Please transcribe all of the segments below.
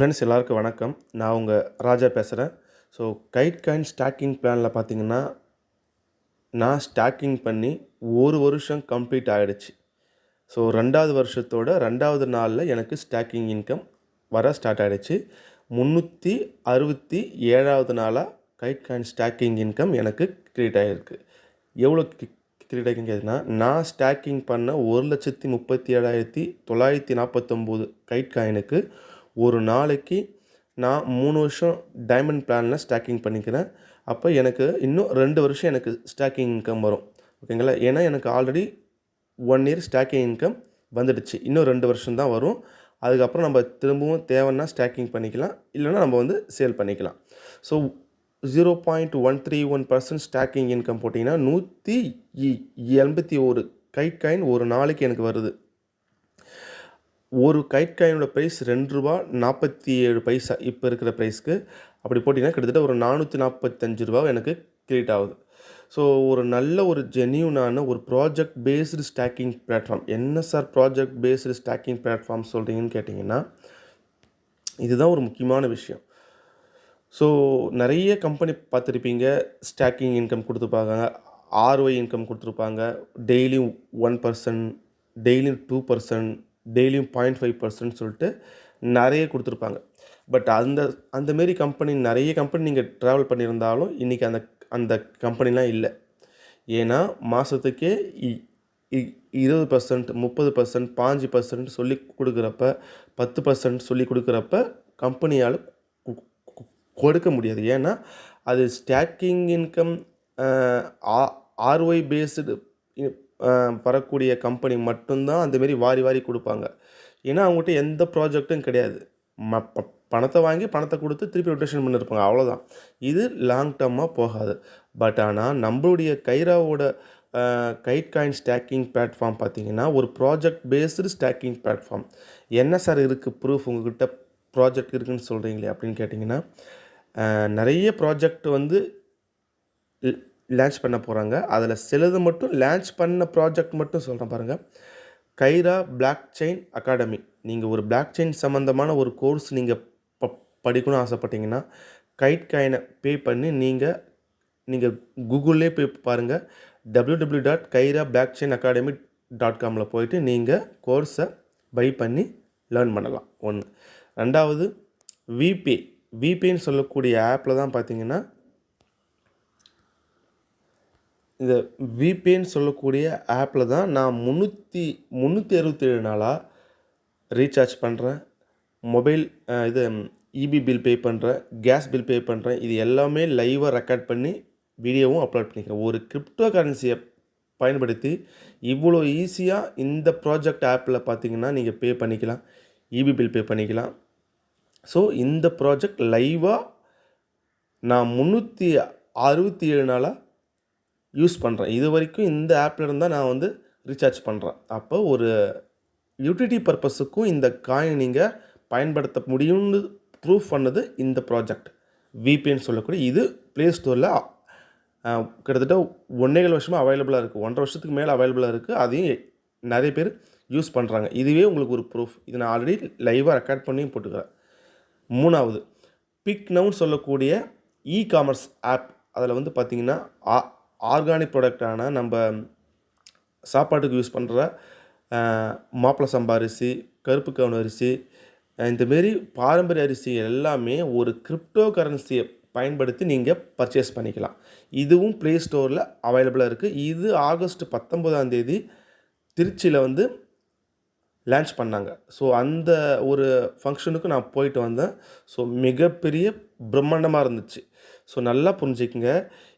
Friends எல்லாருக்கும் வணக்கம். நான் உங்கள் ராஜா பேசுகிறேன் ஸோ கைட் காயின் ஸ்டாக்கிங் பிளானில் பார்த்தீங்கன்னா நான் ஸ்டாக்கிங் பண்ணி ஒரு வருஷம் கம்ப்ளீட் ஆகிடுச்சு ஸோ ரெண்டாவது வருஷத்தோட ரெண்டாவது நாளில் எனக்கு ஸ்டாக்கிங் இன்கம் வர ஸ்டார்ட் ஆகிடுச்சு முந்நூற்றி அறுபத்தி ஏழாவது நாளாக கைட் காயின் ஸ்டாக்கிங் இன்கம் எனக்கு க்ரியேட் ஆகிருக்கு எவ்வளோ கிரியேட் ஆகிருக்குன்னா நான் ஸ்டாக்கிங் பண்ண ஒரு லட்சத்தி முப்பத்தி ஏழாயிரத்தி தொள்ளாயிரத்தி நாற்பத்தொம்போது கைட் காயினுக்கு ஒரு நாளைக்கு நான் மூணு வருஷம் டைமண்ட் பிளானில் ஸ்டாக்கிங் பண்ணிக்கிறேன். அப்போ எனக்கு இன்னும் ரெண்டு வருஷம் எனக்கு ஸ்டாக்கிங் இன்கம் வரும். ஓகேங்களா ஏன்னா எனக்கு already one year staking income வந்துடுச்சு. இன்னும் ரெண்டு வருஷம் தான் வரும். அதுக்கப்புறம் நம்ம திரும்பவும் தேவைன்னா ஸ்டாக்கிங் பண்ணிக்கலாம். இல்லைன்னா நம்ம வந்து சேல் பண்ணிக்கலாம். So zero point one three one percent staking income போட்டிங்கன்னா நூற்றி எண்பத்தி ஒரு கை காயின் ஒரு நாளைக்கு எனக்கு வருது. ஒரு கைட் காயினோட ப்ரைஸ் ரெண்டு ரூபா நாற்பத்தி ஏழு பைசா இப்போ இருக்கிற ப்ரைஸ்க்கு அப்படி போட்டிங்கன்னா கிட்டத்தட்ட ஒரு நானூற்றி நாற்பத்தஞ்சு ரூபா எனக்கு கிரியேட் ஆகுது. ஸோ ஒரு நல்ல ஒரு ஜென்யூனான ஒரு ப்ராஜெக்ட் பேஸ்டு ஸ்டாக்கிங் பிளாட்ஃபார்ம் என்ன sir project based staking platform சொல்கிறீங்கன்னு கேட்டிங்கன்னா இதுதான் ஒரு முக்கியமான விஷயம். ஸோ நிறைய கம்பெனி பார்த்துருப்பீங்க ஸ்டாக்கிங் இன்கம் கொடுத்துருப்பாங்க ஆர்ஒய் இன்கம் கொடுத்துருப்பாங்க டெய்லியும் ஒன் பர்சன்ட் டெய்லியும் டூ பர்சன்ட் டெய்லியும் பாயிண்ட் ஃபைவ் பர்சன்ட் சொல்லிட்டு நிறைய கொடுத்துருப்பாங்க. பட் அந்த அந்தமாரி கம்பெனி நிறைய கம்பெனி நீங்கள் ட்ராவல் பண்ணியிருந்தாலும் இன்றைக்கி அந்த அந்த கம்பெனிலாம் இல்லை. ஏன்னா மாதத்துக்கே இருபது பர்சன்ட் முப்பது பர்சன்ட் பாஞ்சு பர்சன்ட் சொல்லி கொடுக்குறப்ப பத்து பர்சன்ட் சொல்லி கொடுக்குறப்ப கம்பெனியால் கொடுக்க முடியாது. ஏன்னா அது ஸ்டாக்கிங் இன்கம் ஆர்ஒய் பேஸ்டு வரக்கூடிய கம்பெனி மட்டும்தான் அந்தமாரி வாரி வாரி கொடுப்பாங்க. ஏன்னா அவங்ககிட்ட எந்த ப்ராஜெக்ட்டும் கிடையாது. ம ப பணத்தை வாங்கி பணத்தை கொடுத்து திருப்பி ரொட்டேஷன் பண்ணியிருப்பாங்க அவ்வளோதான் இது லாங் டர்மாக போகாது. பட் ஆனால் நம்மளுடைய கைராவோட கைட் காயின் ஸ்டாக்கிங் பிளாட்ஃபார்ம் பார்த்தீங்கன்னா ஒரு ப்ராஜெக்ட் பேஸ்டு ஸ்டாக்கிங் பிளாட்ஃபார்ம் என்ன சார் இருக்குது ப்ரூஃப் உங்கள்கிட்ட ப்ராஜெக்ட் இருக்குதுன்னு சொல்கிறீங்களே அப்படின்னு கேட்டிங்கன்னா நிறைய ப்ராஜெக்ட் வந்து லான்ச் பண்ண போகிறாங்க அதில் சிலது மட்டும் லான்ச் பண்ண ப்ராஜெக்ட் மட்டும் சொல்கிறேன் பாருங்கள் கைரா பிளாக் செயின் அகாடமி நீங்கள் ஒரு பிளாக் செயின் சம்மந்தமான ஒரு கோர்ஸ் நீங்கள் ப படிக்கணும்னு ஆசைப்பட்டீங்கன்னா கைட் காயினை பே பண்ணி நீங்கள் நீங்கள் கூகுள்லேயே போய் பாருங்கள் W W dot Kaira blockchain academy dot காமில் போயிட்டு நீங்கள் கோர்ஸை பை பண்ணி லேர்ன் பண்ணலாம். ஒன்று ரெண்டாவது விபே விபேன்னு சொல்லக்கூடிய ஆப்பில் தான் பார்த்தீங்கன்னா இந்த விபேன்னு சொல்லக்கூடிய ஆப்பில் தான் நான் முந்நூற்றி முந்நூற்றி அறுபத்தேழு நாளாக ரீசார்ஜ் பண்ணுறேன் மொபைல் இது இபி பில் பே பண்ணுறேன் கேஸ் பில் பே பண்ணுறேன் இது எல்லாமே லைவாக ரெக்கார்ட் பண்ணி வீடியோவும் அப்லோட் பண்ணிக்கிறேன். ஒரு கிரிப்டோ கரன்சியை பயன்படுத்தி இவ்வளோ ஈஸியாக இந்த ப்ராஜெக்ட் ஆப்பில் பார்த்தீங்கன்னா நீங்கள் பே பண்ணிக்கலாம். இபி பில் பே பண்ணிக்கலாம். ஸோ இந்த ப்ராஜெக்ட் லைவாக நான் முந்நூற்றி அறுபத்தி ஏழு நாளாக யூஸ் பண்ணுறேன் இது வரைக்கும் இந்த ஆப்பில் இருந்தால் நான் வந்து ரீசார்ஜ் பண்ணுறேன் அப்போ ஒரு யூட்டிலிட்டி பர்பஸுக்கும் இந்த காயின் நீங்கள் பயன்படுத்த முடியும்னு ப்ரூஃப் பண்ணது இந்த ப்ராஜெக்ட் விபின்னு சொல்லக்கூடிய இது ப்ளே ஸ்டோரில் கிட்டத்தட்ட ஒன்றேகால் வருஷமாக அவைலபிளாக இருக்குது ஒன்றரை வருஷத்துக்கு மேலே அவைலபிளாக இருக்குது அதையும் நிறைய பேர் யூஸ் பண்ணுறாங்க இதுவே உங்களுக்கு ஒரு ப்ரூஃப் இது நான் ஆல்ரெடி லைவாக ரெக்கார்ட் பண்ணியும் போட்டுக்கிறேன். மூணாவது பிக் நவுன்னு சொல்லக்கூடிய இ காமர்ஸ் ஆப் அதில் வந்து பார்த்திங்கன்னா ஆர்கானிக் ப்ராடக்டான நம்ம சாப்பாட்டுக்கு யூஸ் பண்ணுற மாப்பிள சம்பா அரிசி கருப்பு கவுன் அரிசி இந்தமாரி பாரம்பரிய அரிசி எல்லாமே ஒரு கிரிப்டோ கரன்சியை பயன்படுத்தி நீங்கள் பர்ச்சேஸ் பண்ணிக்கலாம். இதுவும் ப்ளே ஸ்டோரில் அவைலபிளாக இருக்குது இது ஆகஸ்ட் பத்தொம்போதாம் தேதி திருச்சியில் வந்து லான்ச் பண்ணாங்க. ஸோ அந்த ஒரு ஃபங்க்ஷனுக்கு நான் போயிட்டு வந்தேன். ஸோ மிகப்பெரிய பிரம்மாண்டமாக இருந்துச்சு. ஸோ நல்லா புரிஞ்சுக்கங்க.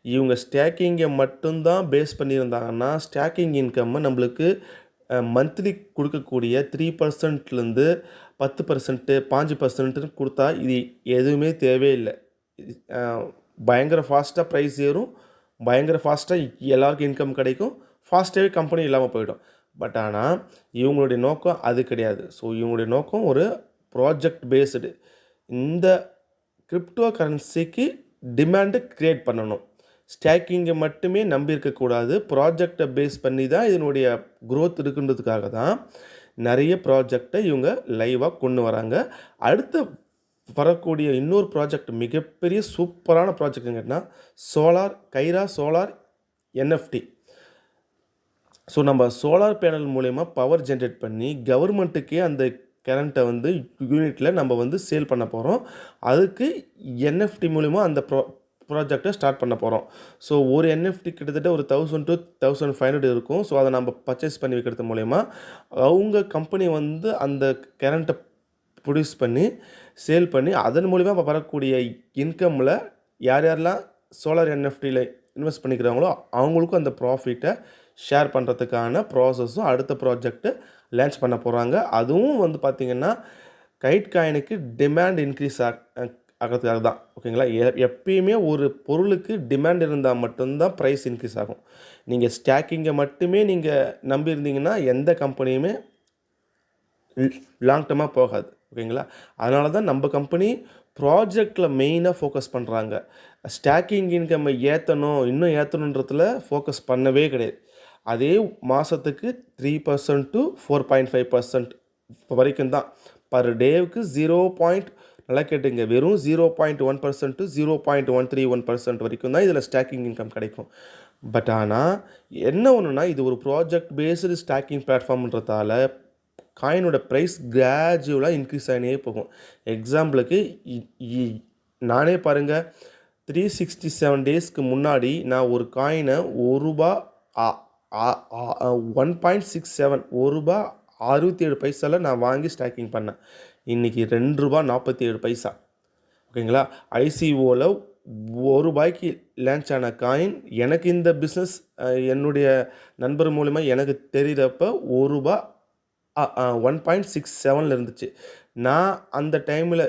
இவங்க ஸ்டாக்கிங்கை மட்டும்தான் பேஸ் பண்ணியிருந்தாங்கன்னா ஸ்டாக்கிங் இன்கம்மை நம்மளுக்கு மந்த்லி கொடுக்கக்கூடிய த்ரீ பர்சன்ட்லேருந்து பத்து பர்சன்ட்டு பாஞ்சு பர்சன்ட்டுன்னு கொடுத்தா இது எதுவுமே தேவையில்லை. பயங்கர ஃபாஸ்ட்டாக ப்ரைஸ் ஏறும். பயங்கர ஃபாஸ்ட்டாக எல்லாருக்கும் இன்கம் கிடைக்கும். ஃபாஸ்ட்டாகவே கம்பெனி இல்லாமல் போயிடும். பட் ஆனால் இவங்களுடைய நோக்கம் அது கிடையாது. ஸோ இவங்களுடைய நோக்கம் ஒரு ப்ராஜெக்ட் பேஸ்டு இந்த கிரிப்டோ கரன்சிக்கு டிமாண்டு க்ரியேட் பண்ணணும். ஸ்டாக்கிங்கை மட்டுமே நம்பி இருக்கக்கூடாது ப்ராஜெக்டை பேஸ் பண்ணி தான் இதனுடைய க்ரோத் இருக்குன்றதுக்காக தான் நிறைய ப்ராஜெக்டை இவங்க லைவாக கொண்டு வராங்க. அடுத்த வரக்கூடிய இன்னொரு ப்ராஜெக்ட் மிகப்பெரிய சூப்பரான ப்ராஜெக்ட்னு கேட்டால் solar Kaira solar NFT so நம்ம சோலார் பேனல் மூலயமா பவர் ஜென்ரேட் பண்ணி கவர்மெண்ட்டுக்கே அந்த கரண்ட்டை வந்து யூனிட்டில் நம்ம வந்து சேல் பண்ண போகிறோம் அதுக்கு என்எஃப்டி மூலிமா அந்த ப்ரா ப்ராஜெக்டை ஸ்டார்ட் பண்ண போகிறோம் ஸோ ஒரு என்எஃப்டி கிட்டத்தட்ட ஒரு thousand to thousand five hundred இருக்கும். ஸோ அதை நம்ம பர்ச்சேஸ் பண்ணி வைக்கிறது மூலயமா அவங்க கம்பெனி வந்து அந்த கரண்ட்டை ப்ரொடியூஸ் பண்ணி சேல் பண்ணி அதன் மூலிமா வரக்கூடிய இன்கம்மில் யார் யாரெல்லாம் சோலார் என்எஃப்டியில் இன்வெஸ்ட் பண்ணிக்கிறாங்களோ அவங்களுக்கும் அந்த ப்ராஃபிட்டை ஷேர் பண்ணுறதுக்கான ப்ராசஸும் அடுத்த ப்ராஜெக்ட்டு லான்ச் பண்ண போகிறாங்க அதுவும் வந்து பார்த்திங்கன்னா கைட் காயினுக்கு டிமாண்ட் இன்க்ரீஸ் ஆக ஆகிறதுக்காக தான். ஓகேங்களா? எ எப்பயுமே ஒரு பொருளுக்கு டிமாண்ட் இருந்தால் மட்டும்தான் ப்ரைஸ் இன்க்ரீஸ் ஆகும். நீங்கள் ஸ்டாக்கிங்கை மட்டுமே நீங்கள் நம்பியிருந்தீங்கன்னா எந்த கம்பெனியுமே லாங் டேர்மாக போகாது. ஓகேங்களா? அதனால தான் நம்ம கம்பெனி ப்ராஜெக்டில் மெயினாக ஃபோக்கஸ் பண்ணுறாங்க ஸ்டாக்கிங் இன்கம் ஏற்றணும் இன்னும் ஏற்றணுன்றதுல ஃபோக்கஸ் பண்ணவே கிடையாது. அதே மாதத்துக்கு three percent to four point five percent வரைக்கும் தான். பர் டேவுக்கு ஜீரோ பாயிண்ட் நல்லா கேட்டுங்க. வெறும் zero point one percent to zero point one three one percent வரைக்கும் தான் இதில் ஸ்டாக்கிங் இன்கம் கிடைக்கும். பட் ஆனால் என்ன ஒன்றுனா இது ஒரு ப்ராஜெக்ட் பேஸ்டு ஸ்டாக்கிங் பிளாட்ஃபார்ம்ன்றதால காயினோட ப்ரைஸ் கிராஜுவலாக இன்க்ரீஸ் ஆகினே போகும். எக்ஸாம்பிளுக்கு நானே பாருங்கள் த்ரீ சிக்ஸ்டி செவன் டேஸ்க்கு முன்னாடி நான் ஒரு காயினை ஒரு ரூபா ஒன் பாயிண்ட் சிக்ஸ் செவன் ஒரு ரூபா அறுபத்தி ஏழு பைசாவில் நான் வாங்கி ஸ்டாக்கிங் பண்ணேன். இன்றைக்கி ரெண்டு ரூபா நாற்பத்தி ஏழு பைசா. ஓகேங்களா? ஐசிஓவில் ஒரு ரூபாய்க்கு லான்ச் ஆன காயின் எனக்கு இந்த பிஸ்னஸ் என்னுடைய நண்பர் மூலிமா எனக்கு தெரிகிறப்ப ஒரு ரூபா ஒன் பாயிண்ட் சிக்ஸ் செவனில் இருந்துச்சு. நான் அந்த டைமில்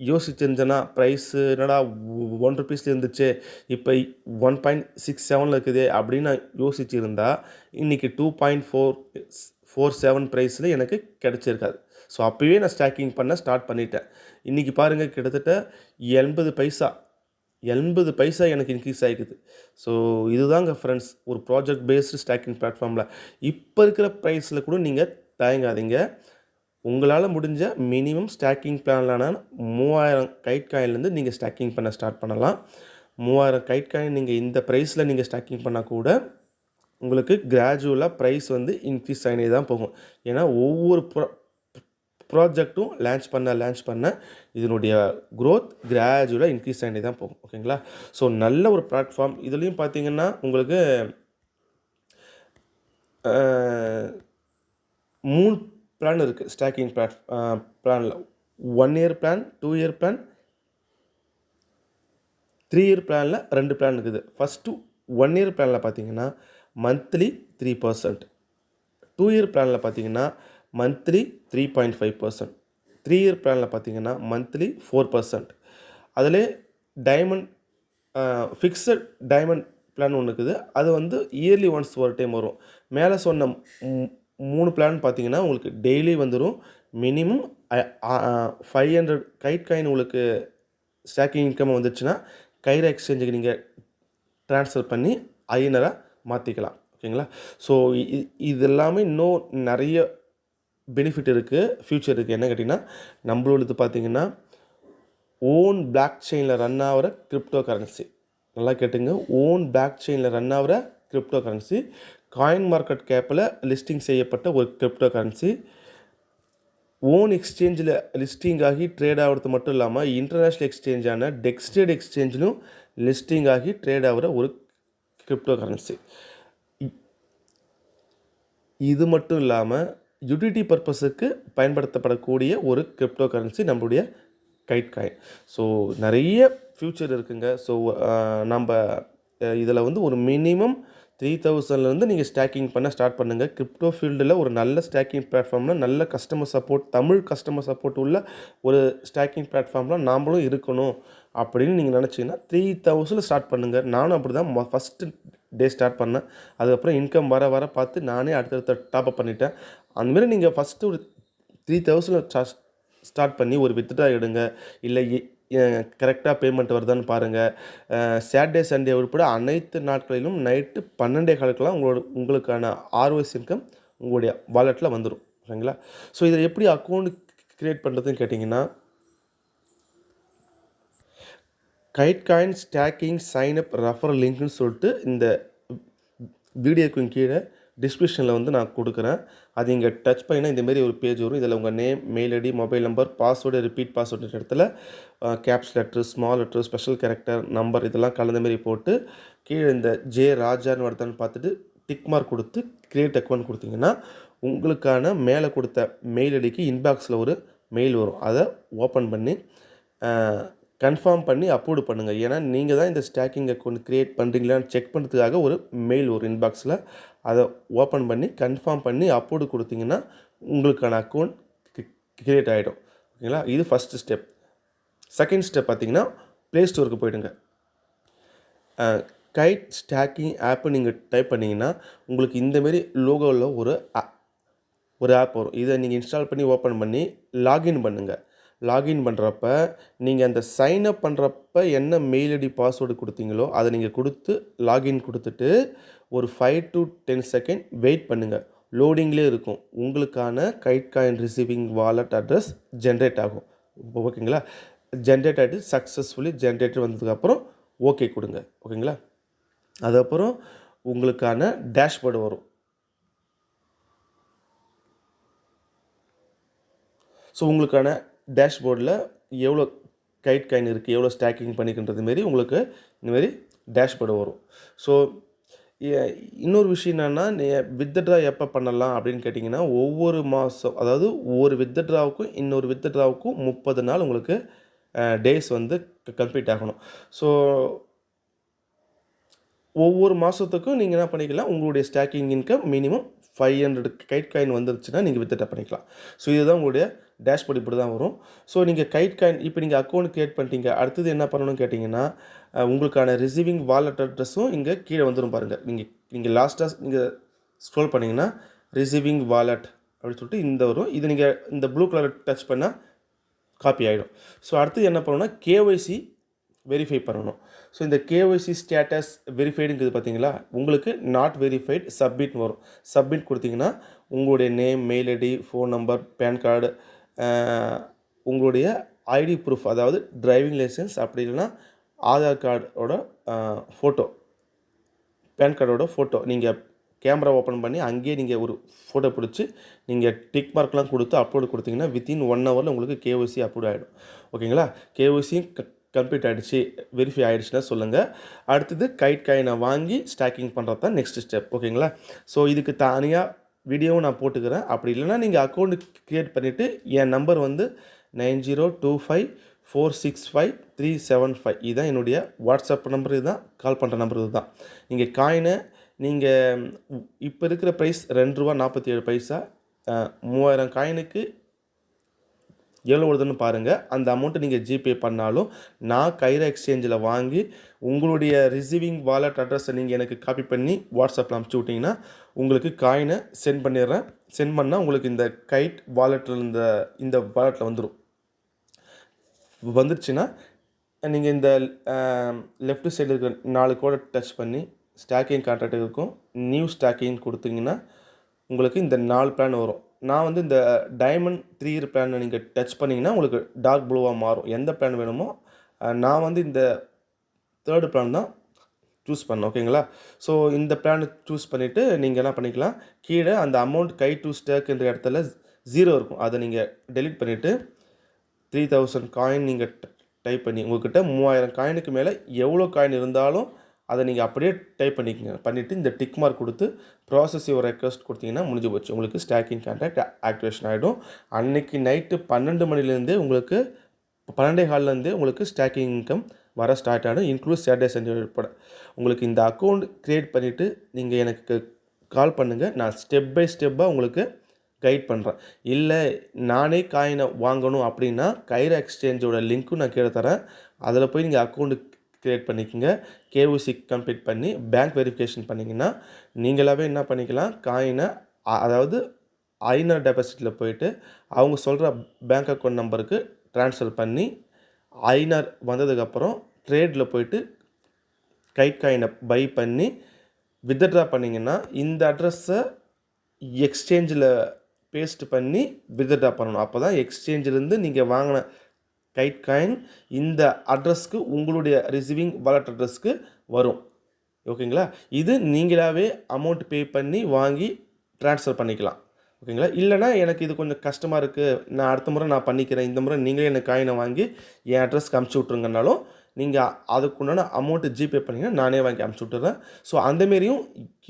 யோசிச்சிருந்தேன்னா ப்ரைஸு என்னடா ஒன் ருபீஸில் இருந்துச்சு இப்போ ஒன் பாயிண்ட் சிக்ஸ் செவனில் இருக்குது அப்படின்னு நான் யோசிச்சிருந்தா இன்றைக்கி two point four four seven ப்ரைஸில் எனக்கு கிடச்சிருக்காது. ஸோ அப்போவே நான் ஸ்டாக்கிங் பண்ண ஸ்டார்ட் பண்ணிட்டேன். இன்றைக்கி பாருங்கள் கிட்டத்தட்ட எண்பது பைசா எண்பது பைசா எனக்கு இன்க்ரீஸ் ஆகிக்குது ஸோ இதுதாங்க ஃப்ரெண்ட்ஸ் ஒரு ப்ராஜெக்ட் பேஸ்டு ஸ்டாக்கிங் பிளாட்ஃபார்மில் இப்போ இருக்கிற ப்ரைஸில் கூட நீங்கள் தயங்காதீங்க. உங்களால் முடிஞ்ச மினிமம் ஸ்டாக்கிங் பிளான்லான மூவாயிரம் கைட் காயின்லேருந்து நீங்கள் ஸ்டாக்கிங் பண்ண ஸ்டார்ட் பண்ணலாம். மூவாயிரம் கைட் காயின் நீங்கள் இந்த ப்ரைஸில் நீங்கள் ஸ்டாக்கிங் பண்ணால் கூட உங்களுக்கு கிராஜுவலாக ப்ரைஸ் வந்து இன்க்ரீஸ் ஆகினே தான் போகும். ஏன்னா ஒவ்வொரு ப்ரா ப்ராஜெக்ட்டும் லான்ச் பண்ண லான்ச் பண்ண இதனுடைய க்ரோத் கிராஜுவலாக இன்க்ரீஸ் ஆகிட்டே தான் போகும். ஓகேங்களா? ஸோ நல்ல ஒரு பிளாட்ஃபார்ம் இதுலேயும் பார்த்தீங்கன்னா உங்களுக்கு மூணு பிளான் இருக்குது ஸ்டாக்கிங் பிளாட் பிளானில் one year plan two year plan three year பிளானில் ரெண்டு பிளான் இருக்குது. ஃபஸ்ட்டு ஒன் இயர் பிளானில் பார்த்தீங்கன்னா monthly three percent two year பிளானில் பார்த்தீங்கன்னா monthly three point five percent three year பிளானில் பார்த்தீங்கன்னா மந்த்லி ஃபோர் பர்சன்ட் அதில் டைமண்ட் ஃபிக்ஸட் டைமண்ட் பிளான் ஒன்று இருக்குது. அது வந்து இயர்லி ஒன்ஸ் ஒரு டைம் வரும். மேலே சொன்ன மூணு பிளான் பார்த்தீங்கன்னா உங்களுக்கு டெய்லி வந்துடும் minimum five hundred kite coin உங்களுக்கு ஸ்டாக்கிங் இன்கம் வந்துச்சுன்னா கைர எக்ஸ்சேஞ்சுக்கு நீங்கள் ட்ரான்ஸ்ஃபர் பண்ணி ஐநராக மாற்றிக்கலாம் ஓகேங்களா? ஸோ இது எல்லாமே இன்னும் நிறைய பெனிஃபிட் இருக்குது ஃப்யூச்சர் இருக்குது என்ன கேட்டிங்கன்னா நம்மளோடது பார்த்திங்கன்னா ஓன் பிளாக் செயினில் ரன் ஆகிற கிரிப்டோ கரன்சி நல்லா கேட்டுங்க. ஓன் பிளாக் செயினில் ரன் ஆகிற கிரிப்டோ கரன்சி காயின் மார்க்கெட் கேப்பில் லிஸ்டிங் செய்யப்பட்ட ஒரு கிரிப்டோ கரன்சி ஓன் எக்ஸ்சேஞ்சில் லிஸ்டிங் ஆகி ட்ரேட் ஆகிறது மட்டும் இல்லாமல் இன்டர்நேஷ்னல் எக்ஸ்சேஞ்சான டெக்ஸ்டேட் எக்ஸ்சேஞ்சிலும் லிஸ்டிங் ஆகி ட்ரேட் ஆகிற ஒரு கிரிப்டோ கரன்சி இது மட்டும் இல்லாமல் யூட்டிலிட்டி பர்பஸுக்கு பயன்படுத்தப்படக்கூடிய ஒரு கிரிப்டோ கரன்சி நம்மளுடைய கைட் காயின் ஸோ நிறைய ஃப்யூச்சர் இருக்குங்க. ஸோ நம்ம இதில் வந்து ஒரு மினிமம் த்ரீ தௌசண்ட்லேருந்து நீங்கள் ஸ்டாக்கிங் பண்ண ஸ்டார்ட் பண்ணுங்கள் கிரிப்டோ ஃபீல்டில் ஒரு நல்ல ஸ்டாக்கிங் பிளாட்ஃபார்மில் நல்ல customer support Tamil customer support உள்ள ஒரு ஸ்டாக்கிங் பிளாட்ஃபார்மில் நாம்ளும் இருக்கணும் அப்படின்னு நீங்கள் நினச்சிங்கன்னா த்ரீ தௌசண்டில் ஸ்டார்ட் பண்ணுங்கள் நானும் அப்படி தான் ஃபஸ்ட்டு டே ஸ்டார்ட் பண்ணேன். அதுக்கப்புறம் இன்கம் வர வர பார்த்து நானே அடுத்தடுத்த டாப்அப் பண்ணிட்டேன். அந்தமாரி நீங்கள் ஃபஸ்ட்டு ஒரு த்ரீ தௌசண்ட் ஸ்டார்ட் பண்ணி ஒரு வித்ட்ரா எடுங்க. இல்லை கரெக்டாக பேமெண்ட் வருதான்னு பாருங்கள் சாட்டர்டே சண்டே உட்பட அனைத்து நாட்களிலும் நைட்டு பன்னெண்டே காலுக்கெல்லாம் உங்களோட உங்களுக்கான ஆர்ஓஎஸ் இன்கம் உங்களுடைய வாலெட்டில் வந்துடும் ஓகேங்களா ஸோ இதில் எப்படி அக்கௌண்ட் க்ரியேட் பண்ணுறதுன்னு கேட்டிங்கன்னா kite coin staking sign up refer லிங்க்னு சொல்லிட்டு இந்த வீடியோக்கு கீழே டிஸ்கிரிப்ஷனில் வந்து நான் கொடுக்குறேன். அது இங்கே டச் பண்ணினா இந்தமாரி ஒரு பேஜ் வரும். இதில் உங்கள் name mail ID mobile number password repeat password இடத்துல caps letter small letter special character number இதெல்லாம் கலந்த மாரி போட்டு கீழே இந்த ஜே ராஜான்னு வருதான்னு பார்த்துட்டு டிக் மார்க் கொடுத்து கிரியேட் அக்கௌண்ட் கொடுத்தீங்கன்னா உங்களுக்கான மேலே கொடுத்த மெயில் ஐடிக்கு இன்பாக்ஸில் ஒரு மெயில் வரும். அதை ஓப்பன் பண்ணி கன்ஃபார்ம் பண்ணி அப்லோடு பண்ணுங்கள் ஏன்னா நீங்கள் தான் இந்த ஸ்டாக்கிங் அக்கௌண்ட் க்ரியேட் பண்ணுறீங்களான்னு செக் பண்ணுறதுக்காக ஒரு மெயில் ஒரு இன்பாக்ஸில் அதை ஓப்பன் பண்ணி கன்ஃபார்ம் பண்ணி அப்லோடு கொடுத்தீங்கன்னா உங்களுக்கான அக்கௌண்ட் க்ரியேட் ஆகிடும் ஓகேங்களா? இது ஃபஸ்ட்டு ஸ்டெப் செகண்ட் ஸ்டெப் பார்த்தீங்கன்னா ப்ளே ஸ்டோருக்கு போயிடுங்க. கைட் ஸ்டாக்கிங் ஆப்பை நீங்கள் டைப் பண்ணிங்கன்னா உங்களுக்கு இந்தமாரி லோகோவில் ஒரு ஒரு ஆப் வரும். இதை நீங்கள் இன்ஸ்டால் பண்ணி ஓப்பன் பண்ணி லாகின் பண்ணுங்கள் லாகின் பண்ணுறப்ப நீங்கள் அந்த சைன் அப் பண்ணுறப்ப என்ன மெயில் ஐடி பாஸ்வேர்டு கொடுத்தீங்களோ அதை நீங்கள் கொடுத்து லாகின் கொடுத்துட்டு ஒரு five to ten second wait பண்ணுங்கள் லோடிங்லேயே இருக்கும். உங்களுக்கான kite coin receiving wallet address generate ஆகும். ஓகேங்களா ஜென்ரேட் ஆகிட்டு சக்ஸஸ்ஃபுல்லி ஜென்ரேட் வந்ததுக்கப்புறம் ஓகே கொடுங்க. ஓகேங்களா அதுக்கப்புறம் உங்களுக்கான டேஷ்போர்டு வரும். ஸோ உங்களுக்கான டேஷ்போர்டில் எவ்வளோ கைட் காயின் இருக்குது எவ்வளோ ஸ்டாக்கிங் பண்ணிக்கின்றது மாரி உங்களுக்கு இந்தமாரி டேஷ்போர்டு வரும். ஸோ இன்னொரு விஷயம் என்னென்னா நீ வித்ட்ரா எப்போ பண்ணலாம் அப்படின்னு கேட்டிங்கன்னா ஒவ்வொரு மாதம் அதாவது ஒவ்வொரு வித்ட்ராவுக்கும் இன்னொரு வித்ட்ராவுக்கும் முப்பது நாள் உங்களுக்கு டேஸ் வந்து கம்ப்ளீட் ஆகணும். ஸோ ஒவ்வொரு மாதத்துக்கும் நீங்கள் என்ன பண்ணிக்கலாம் உங்களுடைய staking income minimum five hundred kite coin வந்துருச்சுன்னா நீங்கள் வித்ட்ரா பண்ணிக்கலாம். ஸோ இதுதான் உங்களுடைய டேஷ்போர்ட் இப்படி தான் வரும். ஸோ நீங்கள் கைட் காயின் இப்போ நீங்கள் அக்கௌண்ட் க்ரியேட் பண்ணிட்டீங்க. அடுத்தது என்ன பண்ணணும்னு கேட்டிங்கன்னா உங்களுக்கான ரிசீவிங் வாலெட் அட்ரஸும் இங்கே கீழே வந்துடும் பாருங்கள் நீங்கள் நீங்கள் லாஸ்ட்டாக நீங்கள் ஸ்க்ரோல் பண்ணிங்கன்னா ரிசீவிங் வாலெட் அப்படின்னு சொல்லிட்டு இந்த வரும். இது நீங்கள் இந்த ப்ளூ கலர் டச் பண்ணால் காப்பி ஆகிடும் ஸோ அடுத்து என்ன பண்ணணும்னா கேஒய்சி வெரிஃபை பண்ணணும். ஸோ இந்த கேஒய்சி ஸ்டேட்டஸ் வெரிஃபைடுங்கிறது பார்த்தீங்களா உங்களுக்கு நாட் வெரிஃபைட் சப்மிட் வரும். சப்மிட் கொடுத்தீங்கன்னா உங்களுடைய name mail ID phone number PAN card உங்களுடைய ஐடி ப்ரூஃப் அதாவது டிரைவிங் லைசன்ஸ் அப்படி இல்லைன்னா ஆதார் கார்டோட ஃபோட்டோ பேன் கார்டோட ஃபோட்டோ நீங்கள் கேமரா ஓப்பன் பண்ணி அங்கேயே நீங்கள் ஒரு ஃபோட்டோ பிடிச்சி நீங்கள் டிக் மார்க்லாம் கொடுத்து அப்லோடு கொடுத்தீங்கன்னா வித்தின் ஒன் ஹவரில் உங்களுக்கு கேஒசி அப்லோட் ஆகிடும் ஓகேங்களா கேஒசி கம்ப்ளீட் ஆகிடுச்சு வெரிஃபை ஆகிடுச்சுன்னா சொல்லுங்கள் அடுத்தது கைட் காயினை வாங்கி ஸ்டாக்கிங் பண்ணுறது தான் நெக்ஸ்ட் ஸ்டெப் ஓகேங்களா ஸோ இதுக்கு தனியாக வீடியோவும் நான் போட்டுக்கிறேன். அப்படி இல்லைன்னா நீங்கள் அக்கௌண்ட் க்ரியேட் பண்ணிவிட்டு என் நம்பர் வந்து nine zero two five four six five three seven five இதுதான் என்னுடைய வாட்ஸ்அப் நம்பர் இதுதான். கால் பண்ணுற நம்பர் இதுதான். நீங்கள் காயினை நீங்கள் இப்போ இருக்கிற ப்ரைஸ் ரெண்டு ரூபா நாற்பத்தி ஏழு பைசா மூவாயிரம் காயினுக்கு எவ்வளோ வருதுன்னு பாருங்கள் அந்த அமௌண்ட்டை நீங்கள் ஜிபே பண்ணாலும் நான் கைரா எக்ஸ்சேஞ்சில் வாங்கி உங்களுடைய ரிசீவிங் வாலெட் அட்ரஸை நீங்கள் எனக்கு காப்பி பண்ணி வாட்ஸ்அப்பில் அனுப்பிச்சி விட்டிங்கன்னா உங்களுக்கு காயினை சென்ட் பண்ணிடுறேன். சென்ட் பண்ணால் உங்களுக்கு இந்த கைட் வாலெட்டில் இந்த இந்த வாலெட்டில் வந்துடும் வந்துருச்சுன்னா நீங்கள் இந்த லெஃப்ட் சைடு இருக்கிற நாலு கோடை டச் பண்ணி ஸ்டாக்கிங் கான்ட்ராக்ட் இருக்கும். நியூ ஸ்டாக்கிங் கொடுத்தீங்கன்னா உங்களுக்கு இந்த நாலு பிளான் வரும். நான் வந்து இந்த டைமண்ட் த்ரீ இயர் பிளானை நீங்கள் டச் பண்ணிங்கன்னா உங்களுக்கு டார்க் ப்ளூவாக மாறும். எந்த பிளான் வேணுமோ நான் வந்து இந்த தேர்டு பிளான் தான் சூஸ் பண்ணேன். ஓகேங்களா ஸோ இந்த பிளானை சூஸ் பண்ணிவிட்டு நீங்கள் என்ன பண்ணிக்கலாம்? கீழே அந்த அமௌண்ட் கை டு ஸ்டேக்ன்ற இடத்துல ஜீரோ இருக்கும். அதை நீங்கள் டெலீட் பண்ணிவிட்டு த்ரீ தௌசண்ட் காயின் நீங்கள் டைப் பண்ணி உங்கள்கிட்ட மூவாயிரம் காயினுக்கு மேலே எவ்வளோ காயின் இருந்தாலும் அதை நீங்கள் அப்படியே டைப் பண்ணிக்கங்க. பண்ணிவிட்டு இந்த டிக் மார்க் கொடுத்து ப்ராசஸ் யுவர் ரெக்வஸ்ட் கொடுத்தீங்கன்னா முடிஞ்சு போச்சு. உங்களுக்கு ஸ்டாக்கிங் கான்டாக்ட் ஆக்டிவேஷன் ஆகிடும் அன்னைக்கு நைட்டு பன்னெண்டு மணிலேருந்தே உங்களுக்கு பன்னெண்டே கால்லேருந்தே உங்களுக்கு ஸ்டாக்கிங் இன்கம் வர ஸ்டார்ட் ஆகிடும் இன்க்ளூட் சாட்டர்டே சண்டே உட்பட. உங்களுக்கு இந்த அக்கௌண்ட் க்ரியேட் பண்ணிவிட்டு நீங்கள் எனக்கு கால் பண்ணுங்கள் நான் ஸ்டெப் பை ஸ்டெப்பாக உங்களுக்கு கைட் பண்ணுறேன் இல்லை நானே காயினை வாங்கணும் அப்படின்னா கைரா எக்ஸ்சேஞ்சோட லிங்க்கும் நான் கீழே தரேன். அதில் போய் நீங்கள் அக்கௌண்ட்டு க்ரியேட் பண்ணிக்கோங்க. கேஓசி கம்ப்ளீட் பண்ணி பேங்க் வெரிஃபிகேஷன் பண்ணிங்கன்னா நீங்களாகவே என்ன பண்ணிக்கலாம்? காயினை அதாவது ஐநர் டெபாசிட்டில் போயிட்டு அவங்க சொல்கிற பேங்க் அக்கௌண்ட் நம்பருக்கு ட்ரான்ஸ்ஃபர் பண்ணி ஐநர் வந்ததுக்கப்புறம் ட்ரேடில் போயிட்டு கைட் காயினை பை பண்ணி வித்ட்ரா பண்ணிங்கன்னா இந்த அட்ரஸை எக்ஸ்சேஞ்சில் பேஸ்ட் பண்ணி வித்ட்ரா பண்ணணும். அப்போ தான் எக்ஸ்சேஞ்சிலேருந்து நீங்கள் வாங்கின கைட் காயின். இந்த அட்ரஸ்க்கு உங்களுடைய ரிசீவிங் வாலெட் அட்ரஸ்க்கு வரும். ஓகேங்களா? இது நீங்களாகவே அமௌண்ட் பே பண்ணி வாங்கி ட்ரான்ஸ்ஃபர் பண்ணிக்கலாம். ஓகேங்களா? இல்லைனா எனக்கு இது கொஞ்சம் கஷ்டமாக இருக்குது நான் அடுத்த முறை நான் பண்ணிக்கிறேன். இந்த முறை நீங்களே எனக்கு காயினை வாங்கி என் அட்ரஸ்க்கு அமுச்சு விட்ருங்கனாலும் நீங்கள் அதுக்குண்டான அமௌண்ட்டு ஜிபே பண்ணிங்கன்னா நானே வாங்கி அமுச்சு விட்டுறேன். ஸோ அந்தமாரியும்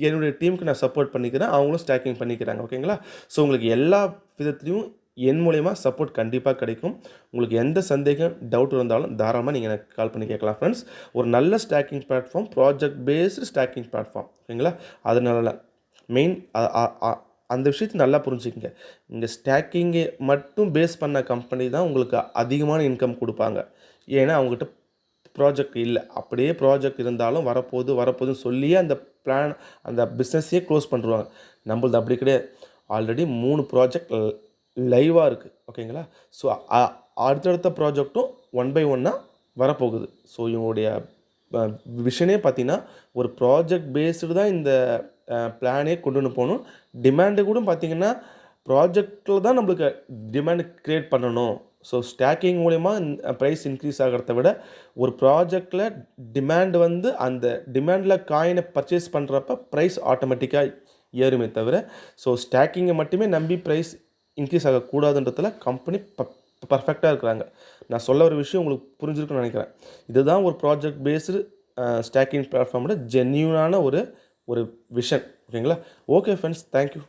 என்னுடைய டீமுக்கு நான் சப்போர்ட் பண்ணிக்கிறேன். அவங்களும் ஸ்டாக்கிங் பண்ணிக்கிறாங்க. ஓகேங்களா? ஸோ உங்களுக்கு எல்லா விதத்துலேயும் என் மூலயமா சப்போர்ட் கண்டிப்பாக கிடைக்கும். உங்களுக்கு எந்த சந்தேகம் டவுட் இருந்தாலும் தாராளமாக நீங்கள் எனக்கு கால் பண்ணி கேட்கலாம் ஃப்ரெண்ட்ஸ் ஒரு நல்ல staking platform project based staking platform ஓகேங்களா அதனால மெயின் அந்த விஷயத்தை நல்லா புரிஞ்சுக்கங்க. இந்த ஸ்டாக்கிங்கை மட்டும் பேஸ் பண்ண கம்பெனி தான் உங்களுக்கு அதிகமான இன்கம் கொடுப்பாங்க. ஏன்னா அவங்ககிட்ட ப்ராஜெக்ட் இல்லை. அப்படியே ப்ராஜெக்ட் இருந்தாலும் வரப்போகுது வரப்போகுதுன்னு சொல்லியே அந்த பிளான் அந்த பிஸ்னஸையே க்ளோஸ் பண்ணுறாங்க நம்மளது அப்படி கிடையாது. ஆல்ரெடி மூணு ப்ராஜெக்ட் லைவாக இருக்குது ஓகேங்களா ஸோ அடுத்தடுத்த ப்ராஜெக்ட்டும் ஒன் பை ஒன்னாக வரப்போகுது. ஸோ இவங்களுடைய விஷனே பார்த்தீங்கன்னா ஒரு ப்ராஜெக்ட் பேஸ்டு தான் இந்த பிளானே கொண்டு வந்து போகணும். டிமாண்டு கூட பார்த்தீங்கன்னா ப்ராஜெக்டில் தான் நம்மளுக்கு டிமாண்ட் க்ரியேட் பண்ணணும். ஸோ ஸ்டாக்கிங் மூலிமா ப்ரைஸ் இன்க்ரீஸ் ஆகிறத விட ஒரு ப்ராஜெக்டில் டிமாண்ட் வந்து அந்த டிமாண்டில் காயினை பர்ச்சேஸ் பண்ணுறப்ப ப்ரைஸ் ஆட்டோமேட்டிக்காக ஏறுமே தவிர ஸோ ஸ்டாக்கிங்கை மட்டுமே நம்பி ப்ரைஸ் இன்க்ரீஸ் ஆகக்கூடாதுன்றதுல கம்பெனி ப பர்ஃபெக்டாக இருக்கிறாங்க. நான் சொல்ல ஒரு விஷயம் உங்களுக்கு புரிஞ்சிருக்குன்னு நினைக்கிறேன். இதுதான் ஒரு ப்ராஜெக்ட் பேஸ்டு ஸ்டாக்கிங் பிளாட்ஃபார்மோட ஜென்யூனான ஒரு ஒரு விஷன் ஓகேங்களா ஓகே ஃப்ரெண்ட்ஸ் தேங்க்யூ